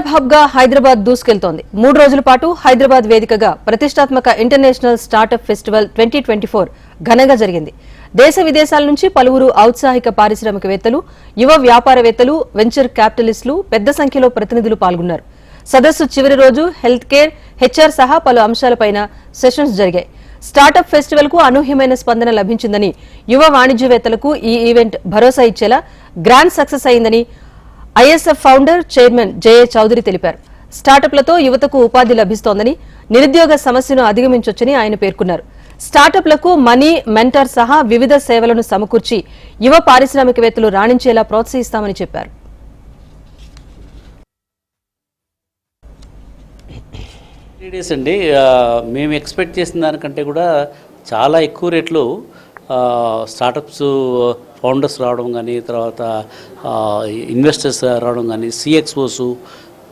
Startup హబ్గా హైదరాబాద్ దూసుకెళ్తోంది. మూడు రోజుల పాటు హైదరాబాద్ వేదికగా ప్రతిష్టాత్మక international startup festival twenty twenty four ఘనంగా జరిగింది. దేశ విదేశాల నుంచి పలువురు ఔత్సాహిక పారిశ్రామికవేత్తలు యువ వ్యాపారవేత్తలు వెంచర్ క్యాపిటలిస్టులు పెద్ద సంఖ్యలో ప్రతినిధులు పాల్గొన్నారు. సదస్సు చివరి రోజు హెల్త్ కేర్ హెచ్ఆర్ సహా పలు అంశాలపైన సెషన్స్ జరిగాయి. స్టార్టప్ ఫెస్టివల్కు అనూహ్యమైన స్పందన లభించిందని యువ వాణిజ్యవేత్తలకు ఈ ఈవెంట్ భరోసా ఇచ్చేలా గ్రాండ్ సక్సెస్ అయిందని ISF founder chairman JA Chowdary తెలిపారు. స్టార్టప్లతో యువతకు ఉపాధి లభిస్తోందని నిరుద్యోగ సమస్యను అధిగమించొచ్చని ఆయన పేర్కొన్నారు. స్టార్టప్లకు మనీ మెంటర్ సహా వివిధ సేవలను సమకూర్చి యువ పారిశ్రామికవేత్తలు రాణించేలా ప్రోత్సహిస్తామని చెప్పారు. త్రీ డేస్ అండి. మేము ఎక్స్పెక్ట్ చేసిన దానికంటే కూడా చాలా ఎక్కువ రేట్లు స్టార్టప్స్ ఫౌండర్స్ రావడం కానీ తర్వాత ఇన్వెస్టర్స్ రావడం కానీ సిఎక్స్ఓస్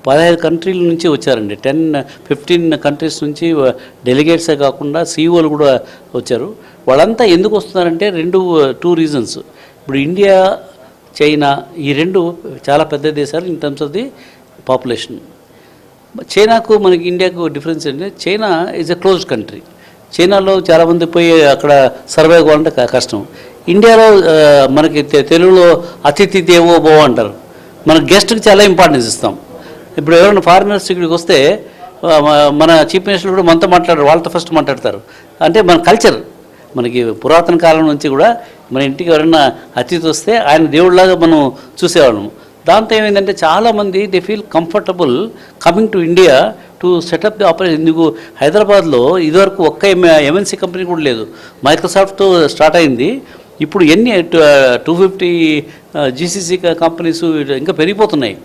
పదహైదు కంట్రీల నుంచి వచ్చారండి. టెన్ ఫిఫ్టీన్ కంట్రీస్ నుంచి డెలిగేట్సే కాకుండా సీఈఓలు కూడా వచ్చారు. వాళ్ళంతా ఎందుకు వస్తున్నారంటే రెండు టూ రీజన్స్ ఇప్పుడు ఇండియా చైనా ఈ రెండు చాలా పెద్ద దేశాలు in terms of the population చైనాకు మనకి ఇండియాకు డిఫరెన్స్ ఏంటంటే China is a closed country చైనాలో చాలామంది పోయి అక్కడ సర్వైవ్ అవ్వాలంటే క- కష్టం. ఇండియాలో మనకి తెలుగులో అతిథి దేవో భవ అంటారు. మన గెస్ట్కి చాలా ఇంపార్టెన్స్ ఇస్తాం. ఇప్పుడు ఎవరైనా ఫారినర్స్ ఇక్కడికి వస్తే మన చీఫ్ మినిస్టర్ కూడా మనతో మాట్లాడారు వాళ్ళతో ఫస్ట్ మాట్లాడతారు. అంటే మన కల్చర్ మనకి పురాతన కాలం నుంచి కూడా మన ఇంటికి ఎవరైనా అతిథి వస్తే ఆయన దేవుడిలాగా మనం చూసేవాళ్ళము. దాంతో ఏమైందంటే చాలామంది they feel comfortable coming to India to set up the operation నీకు హైదరాబాద్లో ఇదివరకు ఒక్క ఎంఎన్సీ కంపెనీ కూడా లేదు. మైక్రోసాఫ్ట్ స్టార్ట్ అయింది. ఇప్పుడు ఎన్ని టూ ఫిఫ్టీ జీసీసీ కంపెనీస్ ఇంకా పెరిగిపోతున్నాయి.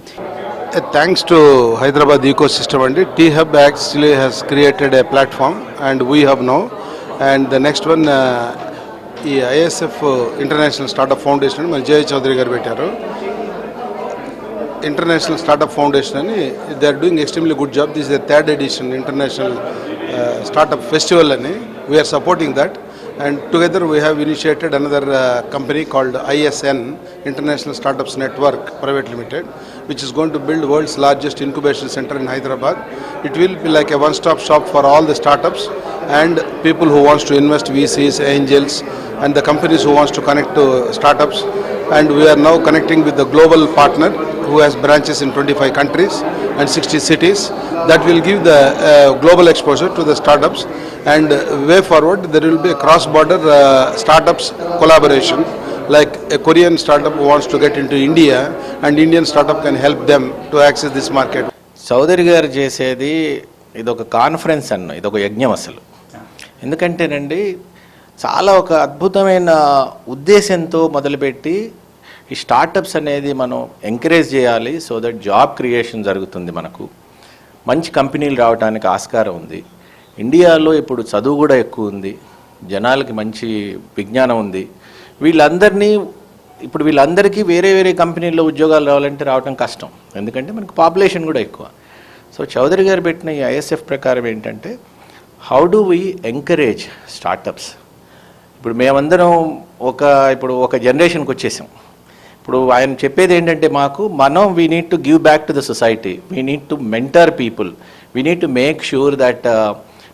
Thanks to Hyderabad eco system అండి T hub actually has created a platform and we hub no and the next one ఈ ఐఎస్ఎఫ్ ఇంటర్నేషనల్ స్టార్టప్ ఫౌండేషన్ మన జయ చౌదరి గారు పెట్టారు. ఇంటర్నేషనల్ స్టార్టప్ ఫౌండేషన్ అని they are doing extremely good job this the third edition international startup festival అని we are supporting that and together we have initiated another company called ISN international startups network private limited which is going to build world's largest incubation center in Hyderabad. It will be like a one-stop shop for all the startups and people who wants to invest VCs, angels and the companies who wants to connect to startups. And we are now connecting with the global partner who has branches in 25 countries and 60 cities. That will give the uh, global exposure to the startups and uh, way forward there will be a cross-border uh, startups collaboration like a Korean startup who wants to get into India and Indian startup can help them to access this market. Chowdary గారు చేసేది ఇదొక conference అన్న ఇదొక యజ్ఞం అసలు ఎందుకంటేనండి చాలా ఒక అద్భుతమైన ఉద్దేశంతో మొదలుపెట్టి ఈ స్టార్టప్స్ అనేది మనం ఎంకరేజ్ చేయాలి సో దట్ జాబ్ క్రియేషన్ జరుగుతుంది మనకు. మంచి కంపెనీలు రావడానికి ఆస్కారం ఉంది. ఇండియాలో ఇప్పుడు చదువు కూడా ఎక్కువ ఉంది. జనాలకి మంచి విజ్ఞానం ఉంది. వీళ్ళందరినీ ఇప్పుడు వీళ్ళందరికీ వేరే వేరే కంపెనీల్లో ఉద్యోగాలు రావాలంటే రావడం కష్టం. ఎందుకంటే మనకు పాపులేషన్ కూడా ఎక్కువ. సో చౌదరి గారు పెట్టిన ఈ ఐఎస్ఎఫ్ ప్రకారం ఏంటంటే how do we encourage startups ఇప్పుడు మేమందరం ఒక ఇప్పుడు ఒక జనరేషన్కి వచ్చేసాం. ఇప్పుడు ఆయన చెప్పేది ఏంటంటే మాకు మనం we need to give back to the society we need to mentor people we need to make sure that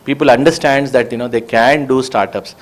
people understands that you know they can do startups